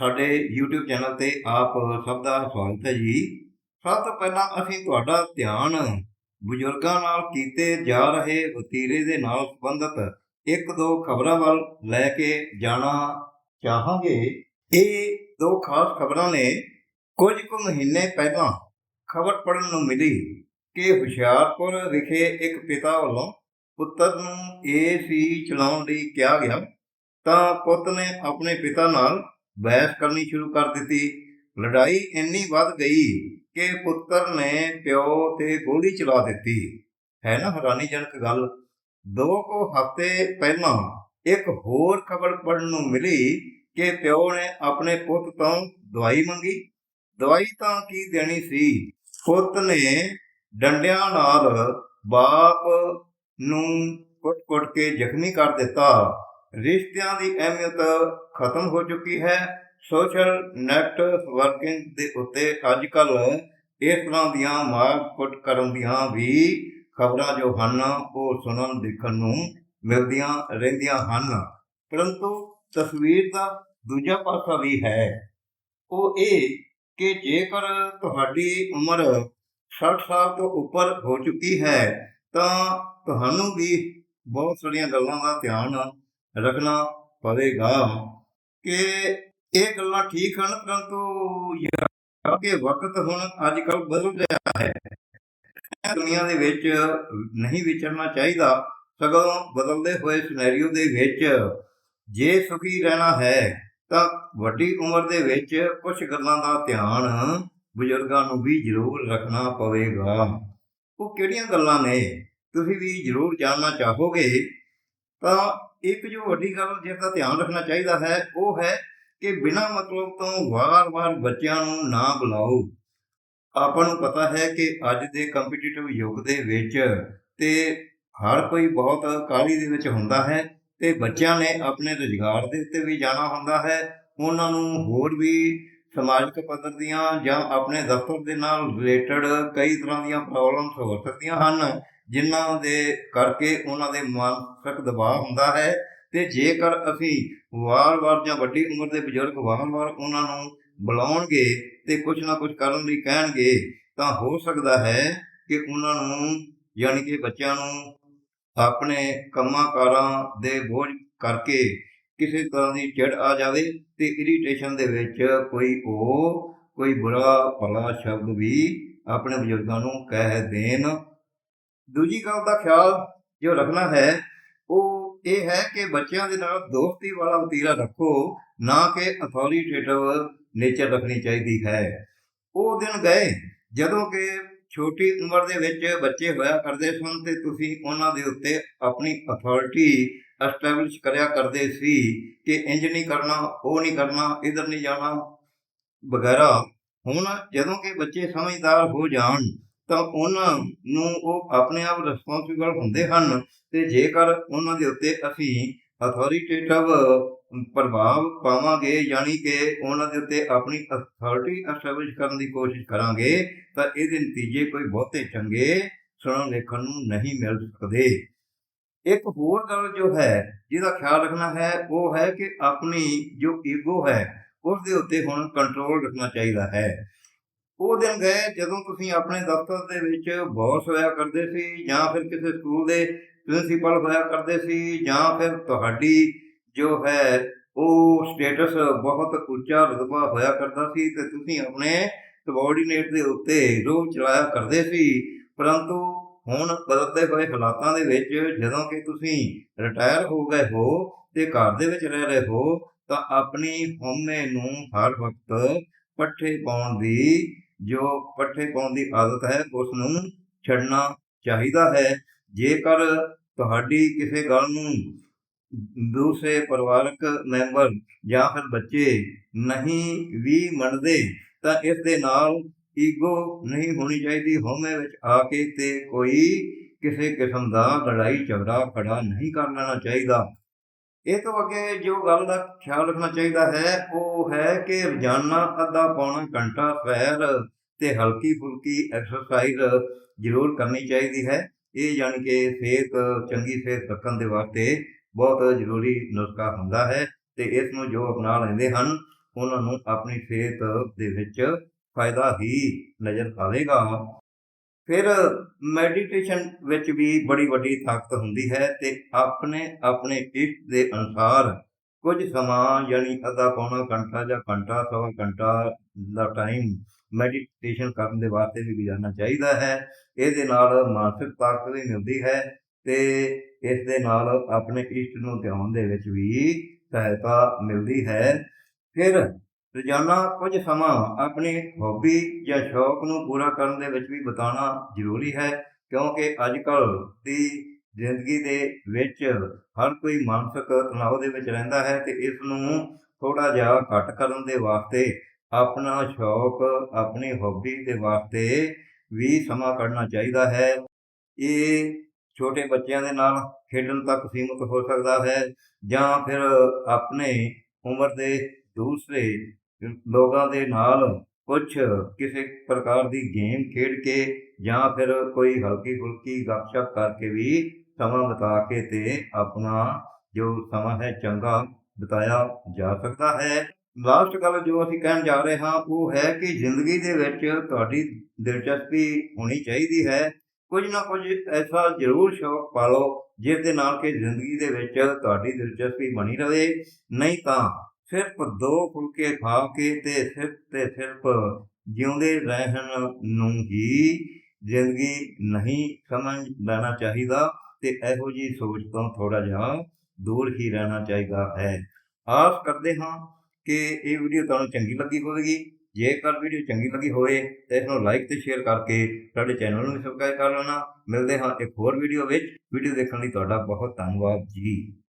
ਸਾਡੇ YouTube channel ਤੇ ਆਪ ਸਭ ਦਾ ਸਵਾਗਤ ਹੈ ਜੀ। ਸਭ ਤੋਂ ਪਹਿਲਾਂ ਅਸੀਂ ਤੁਹਾਡਾ ਧਿਆਨ ਬਜ਼ੁਰਗਾਂ ਨਾਲ ਕੀਤੇ ਜਾ ਰਹੇ ਵਤੀਰੇ ਦੇ ਨਾਲ ਸੰਬੰਧਿਤ ਇੱਕ ਦੋ ਖਬਰਾਂ ਵੱਲ ਲੈ ਕੇ ਜਾਣਾ ਚਾਹਾਂਗੇ। ਇਹ ਦੋ ਖਾਸ ਖਬਰਾਂ ਨੇ। ਕੁਝ ਕੁ ਮਹੀਨੇ ਪਹਿਲਾਂ ਖਬਰ ਪੜਨ ਨੂੰ ਮਿਲੀ ਕਿ ਹੁਸ਼ਿਆਰਪੁਰ ਵਿਖੇ ਇੱਕ ਪਿਤਾ ਵੱਲੋਂ ਪੁੱਤਰ ਨੂੰ ਏਸੀ ਚਲਾਉਣ ਲਈ ਕਿਹਾ ਗਿਆ। ਤਾਂ ਪੁੱਤ ਨੇ ਆਪਣੇ ਪਿਤਾ ਨਾਲ ਬਹਿਸ ਕਰਨੀ ਸ਼ੁਰੂ ਕਰ ਦਿੱਤੀ। ਲੜਾਈ ਇੰਨੀ ਵੱਧ ਗਈ ਕਿ ਪੁੱਤਰ ਨੇ ਪਿਓ ਤੇ ਗੋਲੀ ਚਲਾ ਦਿੱਤੀ। ਹੈ ਨਾ ਹੈਰਾਨੀਜਨਕ ਗੱਲ? ਦੋ ਕੁ ਹਫ਼ਤੇ ਪਹਿਲਾਂ ਇੱਕ ਹੋਰ ਖਬਰ ਪੜਨ ਨੂੰ ਮਿਲੀ ਕਿ ਪਿਓ ਨੇ ਆਪਣੇ ਪੁੱਤ ਤੋਂ ਦਵਾਈ ਮੰਗੀ। ਦਵਾਈ ਤਾਂ ਕੀ ਦੇਣੀ ਸੀ? ਪੁੱਤ ਨੇ ਡੰਡਿਆਂ ਨਾਲ ਬਾਪ ਨੂੰ ਕੁੱਟ-ਕੁੱਟ ਕੇ ਜ਼ਖਮੀ ਕਰ ਦਿੱਤਾ। ਰਿਸ਼ਤਿਆਂ ਦੀ ਅਹਿਮੀਅਤ ਖਤਮ ਹੋ ਚੁੱਕੀ ਹੈ। ਸੋਸ਼ਲ ਨੈਟਵਰਕਿੰਗ ਦੇ ਉੱਤੇ ਅੱਜ ਕੱਲ ਇਸ ਤਰ੍ਹਾਂ ਦੀਆਂ ਮਾਰ ਕੁੱਟ ਕਰਨ ਦੀਆਂ ਵੀ ਖਬਰਾਂ ਜੋ ਹਨ, ਉਹ ਸੁਣਨ, ਦੇਖਣ ਨੂੰ ਮਿਲਦੀਆਂ ਰਹਿੰਦੀਆਂ ਹਨ। ਪਰੰਤੂ ਤਸਵੀਰ ਦਾ ਦੂਜਾ ਪਾਸਾ ਵੀ ਹੈ। ਉਹ ਇਹ ਕਿ ਜੇਕਰ ਤੁਹਾਡੀ ਉਮਰ 60 ਸਾਲ ਤੋਂ ਉੱਪਰ ਹੋ ਚੁੱਕੀ ਹੈ, ਤਾਂ ਤੁਹਾਨੂੰ ਵੀ ਬਹੁਤ ਸਾਰੀਆਂ ਗੱਲਾਂ ਦਾ ਧਿਆਨ ਰੱਖਣਾ ਪਵੇਗਾ ਕਿ ਇਹ ਗੱਲਾਂ ਠੀਕ ਹਨ, ਪਰੰਤੂ ਕਿ ਵਕਤ ਹੁਣ ਅੱਜ ਕੱਲ ਬਦਲ ਰਿਹਾ ਹੈ। ਦੁਨੀਆ ਦੇ ਵਿੱਚ ਨਹੀਂ ਵਿਚਰਨਾ ਚਾਹੀਦਾ। ਸਗੋਂ ਬਦਲਦੇ ਹੋਏ ਸਿਨੈਰੀਓ ਦੇ ਵਿੱਚ ਜੇ ਸੁਖੀ ਰਹਿਣਾ ਹੈ, ਤਾਂ ਵੱਡੀ ਉਮਰ ਦੇ ਵਿੱਚ ਕੁਝ ਗੱਲਾਂ ਦਾ ਧਿਆਨ ਬਜ਼ੁਰਗਾਂ ਨੂੰ ਵੀ ਜ਼ਰੂਰ ਰੱਖਣਾ ਪਵੇਗਾ। ਉਹ ਕਿਹੜੀਆਂ ਗੱਲਾਂ ਨੇ? ਤੁਸੀਂ ਵੀ ਜ਼ਰੂਰ ਜਾਣਨਾ ਚਾਹੋਗੇ ਤਾਂ ਇੱਕ ਜੋ ਵੱਡੀ ਗੱਲ ਜਿਸ ਦਾ ਧਿਆਨ ਰੱਖਣਾ ਚਾਹੀਦਾ ਹੈ, ਉਹ ਹੈ ਕਿ ਬਿਨਾਂ ਮਤਲਬ ਤੋਂ ਵਾਰ-ਵਾਰ ਬੱਚਿਆਂ ਨੂੰ ਨਾ ਬੁਲਾਓ। ਆਪਾਂ ਨੂੰ ਪਤਾ ਹੈ ਕਿ ਅੱਜ ਦੇ ਕੰਪੀਟੀਟਿਵ ਯੁੱਗ ਦੇ ਵਿੱਚ ਤੇ ਹਰ ਕੋਈ ਬਹੁਤ ਕਾਹਲੀ ਦੇ ਵਿੱਚ ਹੁੰਦਾ ਹੈ ਤੇ ਬੱਚਿਆਂ ਨੇ ਆਪਣੇ ਰੁਜ਼ਗਾਰ ਦੇ ਉੱਤੇ ਵੀ ਜਾਣਾ ਹੁੰਦਾ ਹੈ। ਉਹਨਾਂ ਨੂੰ ਹੋਰ ਵੀ ਸਮਾਜਿਕ ਪੱਧਰ ਦੀਆਂ ਜਾਂ ਆਪਣੇ ਦਫ਼ਤਰ ਦੇ ਨਾਲ ਰਿਲੇਟਡ ਕਈ ਤਰ੍ਹਾਂ ਦੀਆਂ ਪ੍ਰੋਬਲਮਸ ਹੋ ਸਕਦੀਆਂ ਹਨ। ਜਿਨ੍ਹਾਂ ਦੇ ਕਰਕੇ ਉਹਨਾਂ ਦੇ ਮਾਨਸਿਕ ਦਬਾਅ ਹੁੰਦਾ ਹੈ ਤੇ ਜੇਕਰ ਅਸੀਂ ਵਾਰ-ਵਾਰ ਜਾਂ ਵੱਡੀ ਉਮਰ ਦੇ ਬਜ਼ੁਰਗ ਵਾਰ-ਵਾਰ ਉਹਨਾਂ ਨੂੰ ਬੁਲਾਉਣਗੇ ਤੇ ਕੁਝ ਨਾ ਕੁਝ ਕਰਨ ਲਈ ਕਹਿਣਗੇ, ਤਾਂ ਹੋ ਸਕਦਾ ਹੈ ਕਿ ਉਹਨਾਂ ਨੂੰ ਯਾਨੀ ਕਿ ਬੱਚਿਆਂ ਨੂੰ ਆਪਣੇ ਕੰਮਾਂ ਕਾਰਾਂ ਦੇ ਬੋਝ ਕਰਕੇ ਕਿਸੇ ਤਰ੍ਹਾਂ ਦੀ ਚਿੜ ਆ ਜਾਵੇ ਤੇ ਇਰੀਟੇਸ਼ਨ ਦੇ ਵਿੱਚ ਕੋਈ ਉਹ ਕੋਈ ਬੁਰਾ ਭਲਾ ਸ਼ਬਦ ਵੀ ਆਪਣੇ ਬਜ਼ੁਰਗਾਂ ਨੂੰ ਕਹਿ ਦੇਣ ਦੂਜੀ ਗੱਲ ਦਾ ਖਿਆਲ ਜੋ ਰੱਖਣਾ ਹੈ, ਉਹ ਇਹ ਹੈ ਕਿ ਬੱਚਿਆਂ ਦੇ ਨਾਲ ਦੋਸਤੀ ਵਾਲਾ ਵਤੀਰਾ ਰੱਖੋ, ਨਾ ਕਿ ਅਥਾਰਟੇਟਿਵ ਨੇਚਰ ਰੱਖਣੀ ਚਾਹੀਦੀ ਹੈ। ਉਹ ਦਿਨ ਗਏ, ਜਦੋਂ ਕਿ ਛੋਟੀ ਉਮਰ ਦੇ ਵਿੱਚ ਬੱਚੇ ਹੋਇਆ ਕਰਦੇ ਸਨ ਤੇ ਤੁਸੀਂ ਉਹਨਾਂ ਦੇ ਉੱਤੇ ਆਪਣੀ ਅਥਾਰਟੀ ਐਸਟੈਬਲਿਸ਼ ਕਰਿਆ ਕਰਦੇ ਸੀ ਕਿ ਇੰਜ ਨਹੀਂ ਕਰਨਾ, ਉਹ ਨਹੀਂ ਕਰਨਾ, ਇਧਰ ਨਹੀਂ ਜਾਣਾ। ਵਗੈਰਾ ਹੁਣ ਜਦੋਂ ਕਿ ਬੱਚੇ ਸਮਝਦਾਰ ਹੋ ਜਾਣ ਤਾਂ ਉਹਨਾਂ ਨੂੰ ਉਹ ਆਪਣੇ ਆਪ ਰਿਸਪੌਂਸਿਬਲ ਹੁੰਦੇ ਹਨ ਤੇ ਜੇਕਰ ਉਹਨਾਂ ਦੇ ਉੱਤੇ ਅਸੀਂ ਅਥਾਰਟੇਟਿਵ ਪ੍ਰਭਾਵ ਪਾਵਾਂਗੇ, ਯਾਨੀ ਕਿ ਉਹਨਾਂ ਦੇ ਉੱਤੇ ਆਪਣੀ ਅਥਾਰਟੀ ਅਸਟੈਬਲਿਸ਼ ਕਰਨ ਦੀ ਕੋਸ਼ਿਸ਼ ਕਰਾਂਗੇ, ਤਾਂ ਇਹਦੇ ਨਤੀਜੇ ਕੋਈ ਬਹੁਤੇ ਚੰਗੇ ਸੁਣਨ ਦੇਖਣ ਨੂੰ ਨਹੀਂ ਮਿਲ ਸਕਦੇ। ਇੱਕ ਹੋਰ ਗੱਲ ਜੋ ਹੈ, ਜਿਹਦਾ ਖਿਆਲ ਰੱਖਣਾ ਹੈ, ਉਹ ਹੈ ਕਿ ਆਪਣੀ ਜੋ ਈਗੋ ਹੈ ਉਸ ਦੇ ਉੱਤੇ ਹੁਣ ਕੰਟਰੋਲ ਰੱਖਣਾ ਚਾਹੀਦਾ ਹੈ। ਉਹ ਦਿਨ ਗਏ ਜਦੋਂ ਤੁਸੀਂ ਆਪਣੇ ਦਫ਼ਤਰ ਦੇ ਵਿੱਚ ਬੌਸ ਹੋਇਆ ਕਰਦੇ ਸੀ ਜਾਂ ਫਿਰ ਕਿਸੇ ਸਕੂਲ ਦੇ ਪ੍ਰਿੰਸੀਪਲ ਹੋਇਆ ਕਰਦੇ ਸੀ ਜਾਂ ਫਿਰ ਤੁਹਾਡੀ ਜੋ ਹੈ ਉਹ ਸਟੇਟਸ ਬਹੁਤ ਉੱਚਾ ਰੁਤਬਾ ਹੋਇਆ ਕਰਦਾ ਸੀ ਤੇ ਤੁਸੀਂ ਆਪਣੇ ਸਬੋਰਡੀਨੇਟ ਦੇ ਉੱਤੇ ਰੋਹ ਚਲਾਇਆ ਕਰਦੇ ਸੀ। ਪਰੰਤੂ ਹੁਣ ਬਦਲਦੇ ਹੋਏ ਹਾਲਾਤਾਂ ਦੇ ਵਿੱਚ ਜਦੋਂ ਕਿ ਤੁਸੀਂ ਰਿਟਾਇਰ ਹੋ ਗਏ ਹੋ ਤੇ ਘਰ ਦੇ ਵਿੱਚ ਰਹਿ ਰਹੇ ਹੋ ਤਾਂ ਆਪਣੀ ਹਉਮੈ ਨੂੰ ਹਰ ਵਕਤ ਪੱਠੇ ਪਾਉਣ ਦੀ ਜੋ ਪੱਠੇ ਪਾਉਣ ਦੀ ਆਦਤ ਹੈ ਉਸ ਨੂੰ ਛੱਡਣਾ ਚਾਹੀਦਾ ਹੈ। ਜੇਕਰ ਤੁਹਾਡੀ ਕਿਸੇ ਗੱਲ ਨੂੰ ਦੂਸਰੇ ਪਰਿਵਾਰਕ ਮੈਂਬਰ ਜਾਂ ਫਿਰ ਬੱਚੇ ਨਹੀਂ ਵੀ ਮੰਨਦੇ, ਤਾਂ ਇਸ ਦੇ ਨਾਲ ਈਗੋ ਨਹੀਂ ਹੋਣੀ ਚਾਹੀਦੀ। ਹਉਮੈ ਵਿੱਚ ਆ ਕੇ ਤੇ ਕੋਈ ਕਿਸੇ ਕਿਸਮ ਦਾ ਲੜਾਈ ਝਗੜਾ ਖੜਾ ਨਹੀਂ ਕਰ ਲੈਣਾ ਚਾਹੀਦਾ। ਇਹ ਤੋਂ ਅੱਗੇ ਜੋ ਗੱਲ ਦਾ ਖਿਆਲ ਰੱਖਣਾ ਚਾਹੀਦਾ ਹੈ, ਉਹ ਹੈ ਕਿ ਰੋਜ਼ਾਨਾ ਅੱਧਾ ਪੌਣਾ ਘੰਟਾ ਸੈਰ ਤੇ ਹਲਕੀ ਫੁਲਕੀ ਐਕਸਰਸਾਈਜ਼ ਜ਼ਰੂਰ ਕਰਨੀ ਚਾਹੀਦੀ ਹੈ। ਇਹ ਜਾਣ ਕੇ ਸਿਹਤ, ਚੰਗੀ ਸਿਹਤ ਰੱਖਣ ਦੇ ਵਾਸਤੇ ਬਹੁਤ ਜ਼ਰੂਰੀ ਨੁਸਖਾ ਹੁੰਦਾ ਹੈ ਤੇ ਇਸ ਨੂੰ ਜੋ ਅਪਣਾ ਲੈਂਦੇ ਹਨ, ਉਹਨਾਂ ਨੂੰ ਆਪਣੀ ਸਿਹਤ ਦੇ ਵਿੱਚ ਫਾਇਦਾ ਹੀ ਨਜ਼ਰ ਆਵੇਗਾ। ਫਿਰ ਮੈਡੀਟੇਸ਼ਨ ਵਿੱਚ ਵੀ ਬੜੀ ਵੱਡੀ ਤਾਕਤ ਹੁੰਦੀ ਹੈ ਤੇ ਆਪਣੇ ਆਪਣੇ ਇਸ਼ਟ ਦੇ ਅਨੁਸਾਰ ਕੁਝ ਸਮਾਂ ਯਾਨੀ ਅੱਧਾ ਪੌਣਾ ਘੰਟਾ ਜਾਂ ਘੰਟਾ, ਸਵਾ ਘੰਟਾ ਦਾ ਟਾਈਮ ਮੈਡੀਟੇਸ਼ਨ ਕਰਨ ਦੇ ਵਾਸਤੇ ਵੀ ਗੁਜ਼ਾਰਨਾ ਚਾਹੀਦਾ ਹੈ। ਇਹਦੇ ਨਾਲ ਮਾਨਸਿਕ ਤਾਕਤ ਵੀ ਮਿਲਦੀ ਹੈ ਤੇ ਇਸ ਦੇ ਨਾਲ ਆਪਣੇ ਇਸ਼ਟ ਨੂੰ ਧਿਆਨ ਦੇ ਵਿੱਚ ਵੀ ਸਹਾਇਤਾ ਮਿਲਦੀ ਹੈ। ਫਿਰ ਰੋਜ਼ਾਨਾ ਕੁਝ ਸਮਾਂ ਆਪਣੀ ਹੌਬੀ ਜਾਂ ਸ਼ੌਕ ਨੂੰ ਪੂਰਾ ਕਰਨ ਦੇ ਵਿੱਚ ਵੀ ਬਿਤਾਉਣਾ ਜ਼ਰੂਰੀ ਹੈ, ਕਿਉਂਕਿ ਅੱਜ ਕੱਲ੍ਹ ਦੀ ਜ਼ਿੰਦਗੀ ਦੇ ਵਿੱਚ ਹਰ ਕੋਈ ਮਾਨਸਿਕ ਤਣਾਅ ਦੇ ਵਿੱਚ ਰਹਿੰਦਾ ਹੈ ਤੇ ਇਸ ਨੂੰ ਥੋੜਾ ਜਿਹਾ ਘੱਟ ਕਰਨ ਦੇ ਵਾਸਤੇ ਆਪਣਾ ਸ਼ੌਕ, ਆਪਣੀ ਹੌਬੀ ਦੇ ਵਾਸਤੇ ਵੀ ਸਮਾਂ ਕੱਢਣਾ ਚਾਹੀਦਾ ਹੈ। ਇਹ ਛੋਟੇ ਬੱਚਿਆਂ ਦੇ ਨਾਲ ਖੇਡਣ ਤੱਕ ਸੀਮਿਤ ਹੋ ਸਕਦਾ ਹੈ ਜਾਂ ਫਿਰ ਆਪਣੇ ਉਮਰ ਦੇ ਦੂਸਰੇ ਲੋਕਾਂ ਦੇ ਨਾਲ ਕੁਝ ਕਿਸੇ ਪ੍ਰਕਾਰ ਦੀ ਗੇਮ ਖੇਡ ਕੇ ਜਾਂ ਫਿਰ ਕੋਈ ਹਲਕੀ ਫੁਲਕੀ ਗੱਪਸ਼ਪ ਕਰਕੇ ਵੀ ਸਮਾਂ ਬਿਤਾ ਕੇ ਤੇ ਆਪਣਾ ਜੋ ਸਮਾਂ ਹੈ ਚੰਗਾ ਬਿਤਾਇਆ ਜਾ ਸਕਦਾ ਹੈ। ਲਾਸਟ ਗੱਲ ਜੋ ਅਸੀਂ ਕਹਿਣ ਜਾ ਰਹੇ ਹਾਂ ਉਹ ਹੈ ਕਿ ਜ਼ਿੰਦਗੀ ਦੇ ਵਿੱਚ ਤੁਹਾਡੀ ਦਿਲਚਸਪੀ ਹੋਣੀ ਚਾਹੀਦੀ ਹੈ। ਕੁਝ ਨਾ ਕੁਝ ਐਸਾ ਜ਼ਰੂਰ ਸ਼ੌਕ ਪਾਲੋ ਜਿਸ ਦੇ ਨਾਲ ਕਿ ਜ਼ਿੰਦਗੀ ਦੇ ਵਿੱਚ ਤੁਹਾਡੀ ਦਿਲਚਸਪੀ ਬਣੀ ਰਹੇ। ਨਹੀਂ ਤਾਂ ਸਿਰਫ ਦੋ ਫੁਲਕੇ ਖਾ ਕੇ ਤੇ ਸਿਰਫ ਤੇ ਸਿਰਫ ਜਿਉਂਦੇ ਰਹਿਣ ਨੂੰ ਹੀ ਜ਼ਿੰਦਗੀ ਨਹੀਂ ਸਮਝ ਲੈਣਾ ਚਾਹੀਦਾ ਤੇ ਇਹੋ ਜੀ ਸੋਚ ਤੋਂ ਥੋੜਾ ਜਿਹਾ ਦੂਰ ਹੀ ਰਹਿਣਾ ਚਾਹੀਦਾ ਹੈ। ਆਸ ਕਰਦੇ ਹਾਂ ਕਿ ਇਹ ਵੀਡੀਓ ਤੁਹਾਨੂੰ ਚੰਗੀ ਲੱਗੀ ਹੋਵੇਗੀ। ਜੇਕਰ ਵੀਡੀਓ ਚੰਗੀ ਲੱਗੀ ਹੋਵੇ ਤਾਂ ਇਸ ਨੂੰ ਲਾਈਕ ਤੇ ਸ਼ੇਅਰ ਕਰਕੇ ਸਾਡੇ ਚੈਨਲ ਨੂੰ ਸਬਸਕ੍ਰਾਈਬ ਕਰ ਲੈਣਾ। ਮਿਲਦੇ ਹਾਂ ਇੱਕ ਹੋਰ ਵੀਡੀਓ ਵਿੱਚ। ਵੀਡੀਓ ਦੇਖਣ ਲਈ ਤੁਹਾਡਾ ਬਹੁਤ ਧੰਨਵਾਦ ਜੀ।